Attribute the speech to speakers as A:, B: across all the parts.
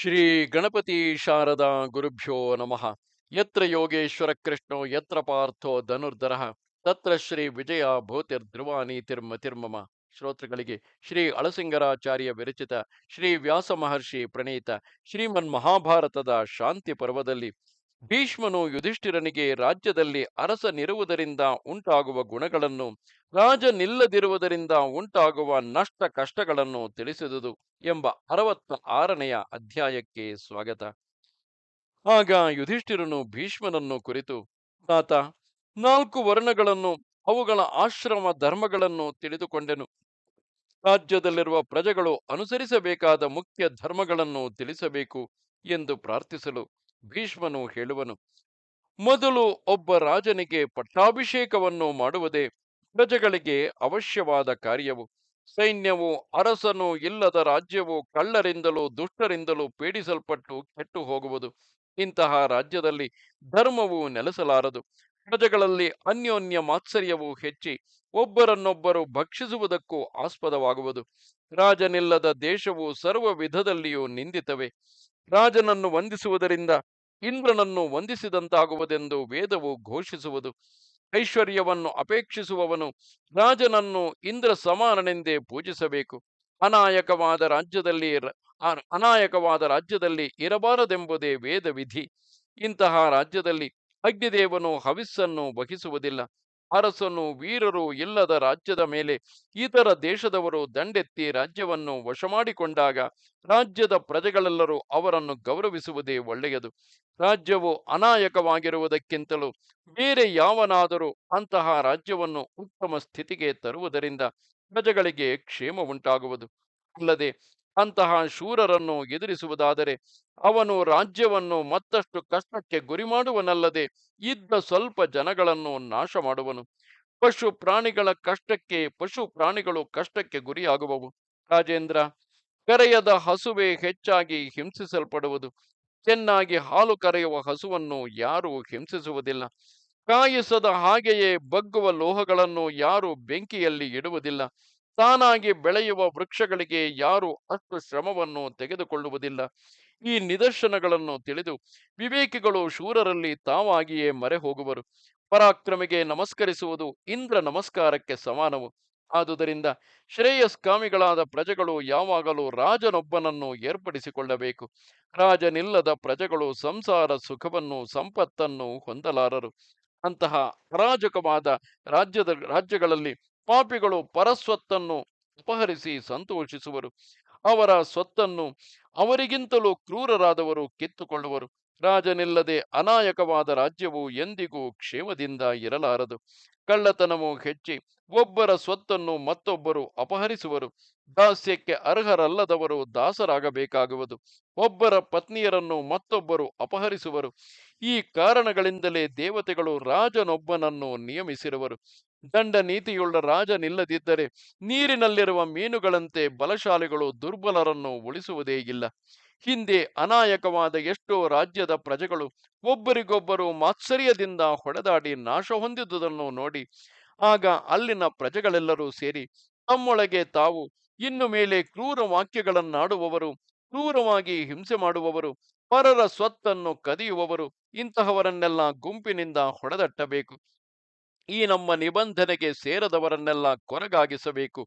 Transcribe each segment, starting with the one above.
A: ಶ್ರೀ ಗಣಪತಿ ಶಾರದಾ ಗುರುಭ್ಯೋ ನಮಃ. ಯತ್ರ ಯೋಗೇಶ್ವರ ಕೃಷ್ಣೋ, ಯತ್ರ ಪಾರ್ಥೋ ಧನುರ್ಧರ. ತತ್ರ ಶ್ರೀ ವಿಜಯ ಭೂತಿರ್ಧ್ರುವಾನಿ ತಿರ್ಮ ತಿರ್ಮಮ. ಶ್ರೋತೃಗಳಿಗೆ ಶ್ರೀ ಅಳಸಿಂಗರಾಚಾರ್ಯ ವಿರಚಿತ ಶ್ರೀ ವ್ಯಾಸ ಮಹರ್ಷಿ ಪ್ರಣೀತ ಶ್ರೀಮನ್ ಮಹಾಭಾರತದ ಶಾಂತಿ ಪರ್ವದಲ್ಲಿ ಭೀಷ್ಮನು ಯುಧಿಷ್ಠಿರನಿಗೆ ರಾಜ್ಯದಲ್ಲಿ ಅರಸನಿರುವುದರಿಂದ ಉಂಟಾಗುವ ಗುಣಗಳನ್ನು, ರಾಜನಿಲ್ಲದಿರುವುದರಿಂದ ಉಂಟಾಗುವ ನಷ್ಟ ಕಷ್ಟಗಳನ್ನು ತಿಳಿಸಿದುದು ಎಂಬ ಅರವತ್ತ ಆರನೆಯ ಅಧ್ಯಾಯಕ್ಕೆ ಸ್ವಾಗತ. ಆಗ ಯುಧಿಷ್ಠಿರನು ಭೀಷ್ಮನನ್ನು ಕುರಿತು, ತಾತ, ನಾಲ್ಕು ವರ್ಣಗಳನ್ನು, ಅವುಗಳ ಆಶ್ರಮ ಧರ್ಮಗಳನ್ನು ತಿಳಿದುಕೊಂಡೆನು. ರಾಜ್ಯದಲ್ಲಿರುವ ಪ್ರಜೆಗಳು ಅನುಸರಿಸಬೇಕಾದ ಮುಖ್ಯ ಧರ್ಮಗಳನ್ನು ತಿಳಿಸಬೇಕು ಎಂದು ಪ್ರಾರ್ಥಿಸಲು. ಭೀಷ್ಮನು ಹೇಳುವನು, ಮೊದಲು ಒಬ್ಬ ರಾಜನಿಗೆ ಪಟ್ಟಾಭಿಷೇಕವನ್ನು ಮಾಡುವುದೇ ಪ್ರಜೆಗಳಿಗೆ ಅವಶ್ಯವಾದ ಕಾರ್ಯವು. ಸೈನ್ಯವು ಅರಸನು ಇಲ್ಲದ ರಾಜ್ಯವು ಕಳ್ಳರಿಂದಲೂ ದುಷ್ಟರಿಂದಲೂ ಪೀಡಿಸಲ್ಪಟ್ಟು ಕೆಟ್ಟು ಹೋಗುವುದು. ಇಂತಹ ರಾಜ್ಯದಲ್ಲಿ ಧರ್ಮವು ನೆಲೆಸಲಾರದು. ಪ್ರಜೆಗಳಲ್ಲಿ ಅನ್ಯೋನ್ಯ ಮಾತ್ಸರ್ಯವು ಹೆಚ್ಚಿ, ಒಬ್ಬರನ್ನೊಬ್ಬರು ಭಕ್ಷಿಸುವುದಕ್ಕೂ ಆಸ್ಪದವಾಗುವುದು. ರಾಜನಿಲ್ಲದ ದೇಶವು ಸರ್ವ ವಿಧದಲ್ಲಿಯೂ ನಿಂದಿತವೆ. ರಾಜನನ್ನು ವಂದಿಸುವುದರಿಂದ ಇಂದ್ರನನ್ನು ವಂದಿಸಿದಂತಾಗುವುದೆಂದು ವೇದವು ಘೋಷಿಸುವುದು. ಐಶ್ವರ್ಯವನ್ನು ಅಪೇಕ್ಷಿಸುವವನು ರಾಜನನ್ನು ಇಂದ್ರ ಸಮಾನನೆಂದೇ ಪೂಜಿಸಬೇಕು. ಅನಾಯಕವಾದ ರಾಜ್ಯದಲ್ಲಿ ಅನಾಯಕವಾದ ರಾಜ್ಯದಲ್ಲಿ ಇರಬಾರದೆಂಬುದೇ ವೇದ ವಿಧಿ ಇಂತಹ ರಾಜ್ಯದಲ್ಲಿ ಅಗ್ನಿದೇವನು ಹವಿಸ್ಸನ್ನು ವಹಿಸುವುದಿಲ್ಲ. ಅರಸನು ವೀರರು ಇಲ್ಲದ ರಾಜ್ಯದ ಮೇಲೆ ಇತರ ದೇಶದವರು ದಂಡೆತ್ತಿ ರಾಜ್ಯವನ್ನು ವಶ ಮಾಡಿಕೊಂಡಾಗ ರಾಜ್ಯದ ಪ್ರಜೆಗಳೆಲ್ಲರೂ ಅವರನ್ನು ಗೌರವಿಸುವುದೇ ಒಳ್ಳೆಯದು. ರಾಜ್ಯವು ಅನಾಯಕವಾಗಿರುವುದಕ್ಕಿಂತಲೂ ಬೇರೆ ಯಾವನಾದರೂ ಅಂತಹ ರಾಜ್ಯವನ್ನು ಉತ್ತಮ ಸ್ಥಿತಿಗೆ ತರುವುದರಿಂದ ಪ್ರಜೆಗಳಿಗೆ ಕ್ಷೇಮ ಉಂಟಾಗುವುದು. ಅಲ್ಲದೆ ಅಂತಹ ಶೂರರನ್ನು ಎದುರಿಸುವುದಾದರೆ ಅವನು ರಾಜ್ಯವನ್ನು ಮತ್ತಷ್ಟು ಕಷ್ಟಕ್ಕೆ ಗುರಿ ಮಾಡುವನಲ್ಲದೆ ಇದ್ದ ಸ್ವಲ್ಪ ಜನಗಳನ್ನು ನಾಶ ಮಾಡುವನು ಪಶು ಪ್ರಾಣಿಗಳ ಕಷ್ಟಕ್ಕೆ, ಪಶು ಪ್ರಾಣಿಗಳು ಕಷ್ಟಕ್ಕೆ ಗುರಿಯಾಗುವವು. ರಾಜೇಂದ್ರ, ಕರೆಯದ ಹಸುವೆ ಹೆಚ್ಚಾಗಿ ಹಿಂಸಿಸಲ್ಪಡುವುದು. ಚೆನ್ನಾಗಿ ಹಾಲು ಕರೆಯುವ ಹಸುವನ್ನು ಯಾರೂ ಹಿಂಸಿಸುವುದಿಲ್ಲ. ಕಾಯಿಸದ ಹಾಗೆಯೇ ಬಗ್ಗುವ ಲೋಹಗಳನ್ನು ಯಾರು ಬೆಂಕಿಯಲ್ಲಿ ಇಡುವುದಿಲ್ಲ. ತಾನಾಗಿ ಬೆಳೆಯುವ ವೃಕ್ಷಗಳಿಗೆ ಯಾರು ಅಷ್ಟು ಶ್ರಮವನ್ನು ತೆಗೆದುಕೊಳ್ಳುವುದಿಲ್ಲ. ಈ ನಿದರ್ಶನಗಳನ್ನು ತಿಳಿದು ವಿವೇಕಿಗಳು ಶೂರರಲ್ಲಿ ತಾವಾಗಿಯೇ ಮರೆ ಹೋಗುವರು ಪರಾಕ್ರಮಿಗೆ ನಮಸ್ಕರಿಸುವುದು ಇಂದ್ರ ನಮಸ್ಕಾರಕ್ಕೆ ಸಮಾನವು. ಆದುದರಿಂದ ಶ್ರೇಯಸ್ಕಾಮಿಗಳಾದ ಪ್ರಜೆಗಳು ಯಾವಾಗಲೂ ರಾಜನೊಬ್ಬನನ್ನು ಏರ್ಪಡಿಸಿಕೊಳ್ಳಬೇಕು. ರಾಜನಿಲ್ಲದ ಪ್ರಜೆಗಳು ಸಂಸಾರ ಸುಖವನ್ನು, ಸಂಪತ್ತನ್ನು ಹೊಂದಲಾರರು. ಅಂತಹ ಅರಾಜಕವಾದ ರಾಜ್ಯದ ರಾಜ್ಯಗಳಲ್ಲಿ ಪಾಪಿಗಳು ಪರಸ್ವತ್ತನ್ನು ಉಪಹರಿಸಿ ಸಂತೋಷಿಸುವರು. ಅವರ ಸ್ವತ್ತನ್ನು ಅವರಿಗಿಂತಲೂ ಕ್ರೂರರಾದವರು ಕಿತ್ತುಕೊಳ್ಳುವರು. ರಾಜನಿಲ್ಲದೆ ಅನಾಯಕವಾದ ರಾಜ್ಯವು ಎಂದಿಗೂ ಕ್ಷೇಮದಿಂದ ಇರಲಾರದು. ಕಳ್ಳತನವು ಹೆಚ್ಚಿ ಒಬ್ಬರ ಸ್ವತ್ತನ್ನು ಮತ್ತೊಬ್ಬರು ಅಪಹರಿಸುವರು. ದಾಸ್ಯಕ್ಕೆ ಅರ್ಹರಲ್ಲದವರು ದಾಸರಾಗಬೇಕಾಗುವುದು. ಒಬ್ಬರ ಪತ್ನಿಯರನ್ನು ಮತ್ತೊಬ್ಬರು ಅಪಹರಿಸುವರು. ಈ ಕಾರಣಗಳಿಂದಲೇ ದೇವತೆಗಳು ರಾಜನೊಬ್ಬನನ್ನು ನಿಯಮಿಸಿರುವರು. ದಂಡ ನೀತಿಯುಳ್ಳ ರಾಜನಿಲ್ಲದಿದ್ದರೆ ನೀರಿನಲ್ಲಿರುವ ಮೀನುಗಳಂತೆ ಬಲಶಾಲಿಗಳು ದುರ್ಬಲರನ್ನು ಉಳಿಸುವುದೇ ಇಲ್ಲ. ಹಿಂದೆ ಅನಾಯಕವಾದ ಎಷ್ಟೋ ರಾಜ್ಯದ ಪ್ರಜೆಗಳು ಒಬ್ಬರಿಗೊಬ್ಬರು ಮಾತ್ಸರ್ಯದಿಂದ ಹೊಡೆದಾಡಿ ನಾಶ ಹೊಂದಿದ್ದುದನ್ನು ನೋಡಿ, ಆಗ ಅಲ್ಲಿನ ಪ್ರಜೆಗಳೆಲ್ಲರೂ ಸೇರಿ ತಮ್ಮೊಳಗೆ ತಾವು ಇನ್ನು ಮೇಲೆ ಕ್ರೂರ ವಾಕ್ಯಗಳನ್ನಾಡುವವರು, ಕ್ರೂರವಾಗಿ ಹಿಂಸೆ ಮಾಡುವವರು ಪರರ ಸ್ವತ್ತನ್ನು ಕದಿಯುವವರು ಇಂತಹವರನ್ನೆಲ್ಲ ಗುಂಪಿನಿಂದ ಹೊಡೆದಟ್ಟಬೇಕು. ಈ ನಮ್ಮ ನಿಬಂಧನೆಗೆ ಸೇರದವರನ್ನೆಲ್ಲ ಕೊರಗಾಗಿಸಬೇಕು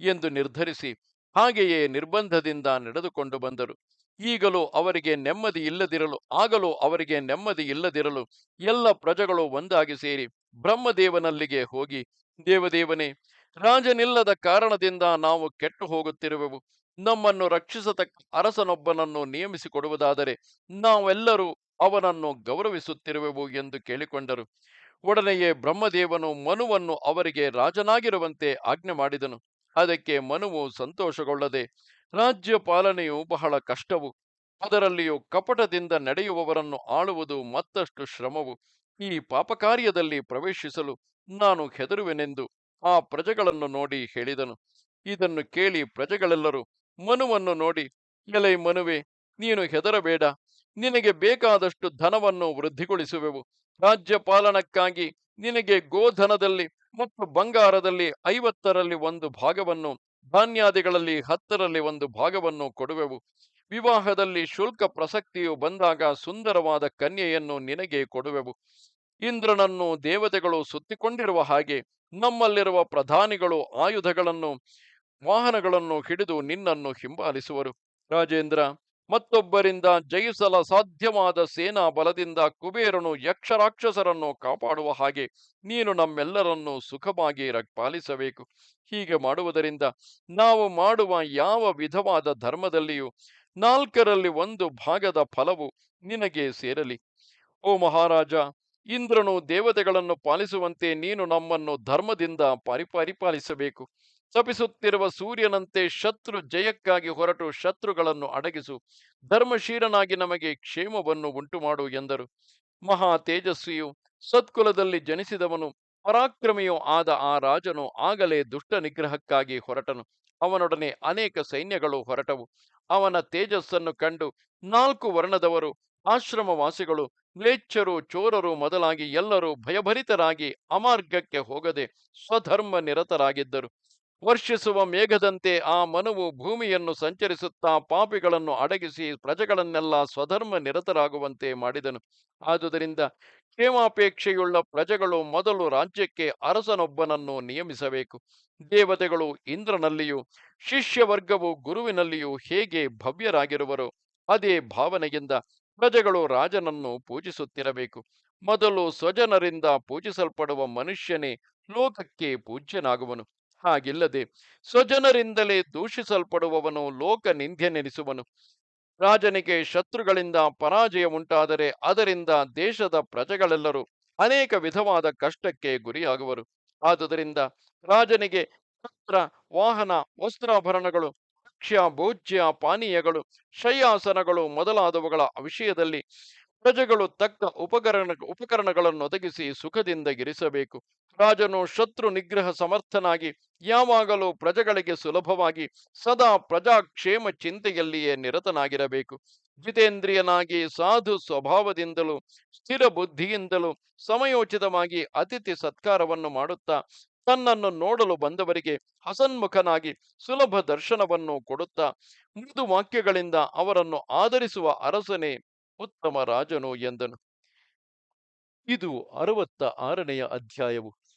A: ಎಂದು ನಿರ್ಧರಿಸಿ ಹಾಗೆಯೇ ನಿರ್ಬಂಧದಿಂದ ನಡೆದುಕೊಂಡು ಬಂದರು. ಈಗಲೂ ಅವರಿಗೆ ನೆಮ್ಮದಿ ಇಲ್ಲದಿರಲು, ಆಗಲೂ ಅವರಿಗೆ ನೆಮ್ಮದಿ ಇಲ್ಲದಿರಲು ಎಲ್ಲ ಪ್ರಜೆಗಳು ಒಂದಾಗಿ ಸೇರಿ ಬ್ರಹ್ಮದೇವನಲ್ಲಿಗೆ ಹೋಗಿ, ದೇವದೇವನೇ, ರಾಜನಿಲ್ಲದ ಕಾರಣದಿಂದ ನಾವು ಕೆಟ್ಟು ಹೋಗುತ್ತಿರುವೆವು. ನಮ್ಮನ್ನು ರಕ್ಷಿಸತಕ್ಕ, ಅರಸನೊಬ್ಬನನ್ನು ನಿಯಮಿಸಿಕೊಡುವುದಾದರೆ ನಾವೆಲ್ಲರೂ ಅವನನ್ನು ಗೌರವಿಸುತ್ತಿರುವೆವು ಎಂದು ಕೇಳಿಕೊಂಡರು. ಒಡನೆಯೇ ಬ್ರಹ್ಮದೇವನು ಮನುವನ್ನು ಅವರಿಗೆ ರಾಜನಾಗಿರುವಂತೆ ಆಜ್ಞೆ ಮಾಡಿದನು. ಅದಕ್ಕೆ ಮನುವು ಸಂತೋಷಗೊಳ್ಳದೆ, ರಾಜ್ಯ ಪಾಲನೆಯು ಬಹಳ ಕಷ್ಟವು. ಅದರಲ್ಲಿಯೂ ಕಪಟದಿಂದ ನಡೆಯುವವರನ್ನು ಆಳುವುದು ಮತ್ತಷ್ಟು ಶ್ರಮವು. ಈ ಪಾಪಕಾರ್ಯದಲ್ಲಿ ಪ್ರವೇಶಿಸಲು ನಾನು ಹೆದರುವೆನೆಂದು ಆ ಪ್ರಜೆಗಳನ್ನು ನೋಡಿ ಹೇಳಿದನು. ಇದನ್ನು ಕೇಳಿ ಪ್ರಜೆಗಳೆಲ್ಲರೂ ಮನುವನ್ನು ನೋಡಿ, ಎಲೈ ಮನುವೆ, ನೀನು ಹೆದರಬೇಡ. ನಿನಗೆ ಬೇಕಾದಷ್ಟು ಧನವನ್ನು ವೃದ್ಧಿಗೊಳಿಸುವೆವು. ರಾಜ್ಯ ಪಾಲನಕ್ಕಾಗಿ ನಿನಗೆ ಗೋಧನದಲ್ಲಿ ಮತ್ತು ಬಂಗಾರದಲ್ಲಿ ಐವತ್ತರಲ್ಲಿ ಒಂದು ಭಾಗವನ್ನು, ಧಾನ್ಯಾದಿಗಳಲ್ಲಿ ಹತ್ತರಲ್ಲಿ ಒಂದು ಭಾಗವನ್ನು ಕೊಡುವೆವು. ವಿವಾಹದಲ್ಲಿ ಶುಲ್ಕ ಪ್ರಸಕ್ತಿಯು ಬಂದಾಗ ಸುಂದರವಾದ ಕನ್ಯೆಯನ್ನು ನಿನಗೆ ಕೊಡುವೆವು. ಇಂದ್ರನನ್ನು ದೇವತೆಗಳು ಸುತ್ತಿಕೊಂಡಿರುವ ಹಾಗೆ ನಮ್ಮಲ್ಲಿರುವ ಪ್ರಧಾನಿಗಳು ಆಯುಧಗಳನ್ನು ವಾಹನಗಳನ್ನು ಹಿಡಿದು ನಿನ್ನನ್ನು ಹಿಂಬಾಲಿಸುವರು. ರಾಜೇಂದ್ರ, ಮತ್ತೊಬ್ಬರಿಂದ ಜಯಿಸಲ ಸಾಧ್ಯವಾದ ಸೇನಾ ಬಲದಿಂದ ಕುಬೇರನು ಯಕ್ಷರಾಕ್ಷಸರನ್ನು ಕಾಪಾಡುವ ಹಾಗೆ ನೀನು ನಮ್ಮೆಲ್ಲರನ್ನು ಸುಖವಾಗಿ ಪಾಲಿಸಬೇಕು. ಹೀಗೆ ಮಾಡುವುದರಿಂದ ನಾವು ಮಾಡುವ ಯಾವ ವಿಧವಾದ ಧರ್ಮದಲ್ಲಿಯೂ ನಾಲ್ಕರಲ್ಲಿ ಒಂದು ಭಾಗದ ಫಲವು ನಿನಗೆ ಸೇರಲಿ. ಓ ಮಹಾರಾಜ, ಇಂದ್ರನು ದೇವತೆಗಳನ್ನು ಪಾಲಿಸುವಂತೆ ನೀನು ನಮ್ಮನ್ನು ಧರ್ಮದಿಂದ ಪರಿಪಾಲಿಸಬೇಕು ತಪಿಸುತ್ತಿರುವ ಸೂರ್ಯನಂತೆ ಶತ್ರು ಜಯಕ್ಕಾಗಿ ಹೊರಟು ಶತ್ರುಗಳನ್ನು ಅಡಗಿಸು. ಧರ್ಮಶೀಲನಾಗಿ ನಮಗೆ ಕ್ಷೇಮವನ್ನು ಉಂಟು ಮಾಡು ಎಂದರು. ಮಹಾ ತೇಜಸ್ವಿಯು ಸತ್ಕುಲದಲ್ಲಿ ಜನಿಸಿದವನು. ಪರಾಕ್ರಮಿಯೂ ಆದ ಆ ರಾಜನು ಆಗಲೇ ದುಷ್ಟ ನಿಗ್ರಹಕ್ಕಾಗಿ ಹೊರಟನು. ಅವನೊಡನೆ ಅನೇಕ ಸೈನ್ಯಗಳು ಹೊರಟವು. ಅವನ ತೇಜಸ್ಸನ್ನು ಕಂಡು ನಾಲ್ಕು ವರ್ಣದವರು, ಆಶ್ರಮವಾಸಿಗಳು, ಮ್ಲೇಚ್ಛರು, ಚೋರರು ಮೊದಲಾಗಿ ಎಲ್ಲರೂ ಭಯಭರಿತರಾಗಿ ಅಮಾರ್ಗಕ್ಕೆ ಹೋಗದೆ ಸ್ವಧರ್ಮ ನಿರತರಾಗಿದ್ದರು. ವರ್ಷಿಸುವ ಮೇಘದಂತೆ ಆ ಮನುವು ಭೂಮಿಯನ್ನು ಸಂಚರಿಸುತ್ತಾ ಪಾಪಿಗಳನ್ನು ಅಡಗಿಸಿ ಪ್ರಜೆಗಳನ್ನೆಲ್ಲ ಸ್ವಧರ್ಮ ನಿರತರಾಗುವಂತೆ ಮಾಡಿದನು. ಆದುದರಿಂದ ಕ್ಷೇಮಾಪೇಕ್ಷೆಯುಳ್ಳ ಪ್ರಜೆಗಳು ಮೊದಲು ರಾಜ್ಯಕ್ಕೆ ಅರಸನೊಬ್ಬನನ್ನು ನಿಯಮಿಸಬೇಕು. ದೇವತೆಗಳು ಇಂದ್ರನಲ್ಲಿಯೂ ಶಿಷ್ಯವರ್ಗವು ಗುರುವಿನಲ್ಲಿಯೂ ಹೇಗೆ ಭವ್ಯರಾಗಿರುವರು ಅದೇ ಭಾವನೆಯಿಂದ ಪ್ರಜೆಗಳು ರಾಜನನ್ನು ಪೂಜಿಸುತ್ತಿರಬೇಕು. ಮೊದಲು ಸ್ವಜನರಿಂದ ಪೂಜಿಸಲ್ಪಡುವ ಮನುಷ್ಯನೇ ಲೋಕಕ್ಕೆ ಪೂಜ್ಯನಾಗುವನು. ಹಾಗಿಲ್ಲದೆ ಸ್ವಜನರಿಂದಲೇ ದೂಷಿಸಲ್ಪಡುವವನು ಲೋಕ ನಿಂದ್ಯನೆನಿಸುವನು ರಾಜನಿಗೆ ಶತ್ರುಗಳಿಂದ ಪರಾಜಯ ಉಂಟಾದರೆ ಅದರಿಂದ ದೇಶದ ಪ್ರಜೆಗಳೆಲ್ಲರೂ ಅನೇಕ ವಿಧವಾದ ಕಷ್ಟಕ್ಕೆ ಗುರಿಯಾಗುವರು. ಆದುದರಿಂದ ರಾಜನಿಗೆ ಪತ್ರ ವಾಹನ, ವಸ್ತ್ರಾಭರಣಗಳು, ಭಕ್ಷ್ಯ, ಭೋಜ್ಯ, ಪಾನೀಯಗಳು ಶಯ್ಯಾಸನಗಳು ಮೊದಲಾದವುಗಳ ವಿಷಯದಲ್ಲಿ ಪ್ರಜೆಗಳು ತಕ್ಕ ಉಪಕರಣ ಉಪಕರಣಗಳನ್ನು ಒದಗಿಸಿ ಸುಖದಿಂದ ಇರಿಸಬೇಕು. ರಾಜನು ಶತ್ರು ನಿಗ್ರಹ ಸಮರ್ಥನಾಗಿ ಯಾವಾಗಲೂ ಪ್ರಜೆಗಳಿಗೆ ಸುಲಭವಾಗಿ ಸದಾ ಪ್ರಜಾಕ್ಷೇಮ ಚಿಂತೆಯಲ್ಲಿಯೇ ನಿರತನಾಗಿರಬೇಕು. ಜಿತೇಂದ್ರಿಯನಾಗಿ ಸಾಧು ಸ್ವಭಾವದಿಂದಲೂ, ಸ್ಥಿರ ಬುದ್ಧಿಯಿಂದಲೂ ಸಮಯೋಚಿತವಾಗಿ ಅತಿಥಿ ಸತ್ಕಾರವನ್ನು ಮಾಡುತ್ತಾ ತನ್ನನ್ನು ನೋಡಲು ಬಂದವರಿಗೆ ಹಸನ್ಮುಖನಾಗಿ ಸುಲಭ ದರ್ಶನವನ್ನು ಕೊಡುತ್ತಾ ಮೃದು ವಾಕ್ಯಗಳಿಂದ ಅವರನ್ನು ಆಧರಿಸುವ ಅರಸನೇ ಉತ್ತಮ ರಾಜನು ಎಂದನು. ಇದು ಅರವತ್ತ ಆರನೆಯ ಅಧ್ಯಾಯವು.